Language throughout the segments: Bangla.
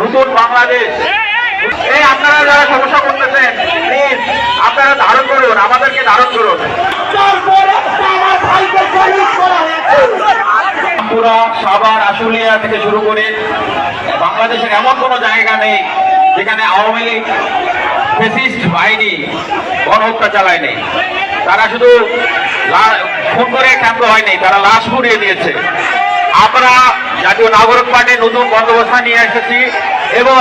নতুন বাংলাদেশ। এই আপনারা যারা সমস্যা করতেছেন প্লিজ আপনারা ধারণ করুন, আমাদেরকে ধারণ করুন। সাভার আশুলিয়া থেকে শুরু করে বাংলাদেশের এমন কোনো জায়গা নেই যেখানে আওয়ামী লীগ ফেসিস্ট বাহিনী গণহত্যা চালায়নি। তারা শুধু খুন করে ক্যাম্প হয়নি, তারা লাশ পুড়িয়ে দিয়েছে। আমরা জাতীয় নাগরিক পার্টি নতুন বন্দোবস্ত নিয়ে এসেছি এবং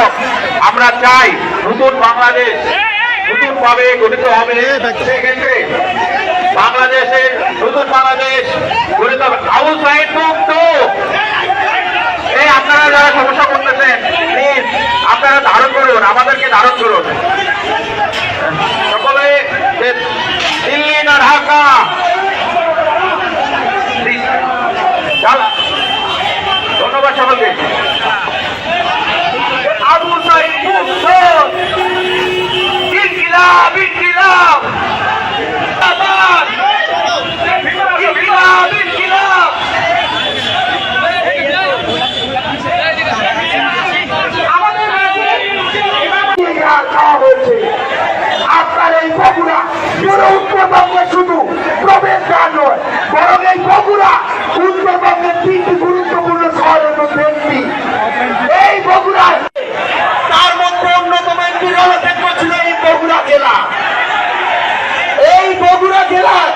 আমরা চাই নতুন বাংলাদেশ নতুন ভাবে গঠিত হবে। সেক্ষেত্রে বাংলাদেশের নতুন বাংলাদেশ গঠিত হবে। আবু সাইদ মুক্ত! এই আপনারা যারা সমস্যা করতেছেন প্লিজ আপনারা ধারণ করুন, আমাদেরকে ধারণ করুন। জেলা। এই বগুড়া জেলায়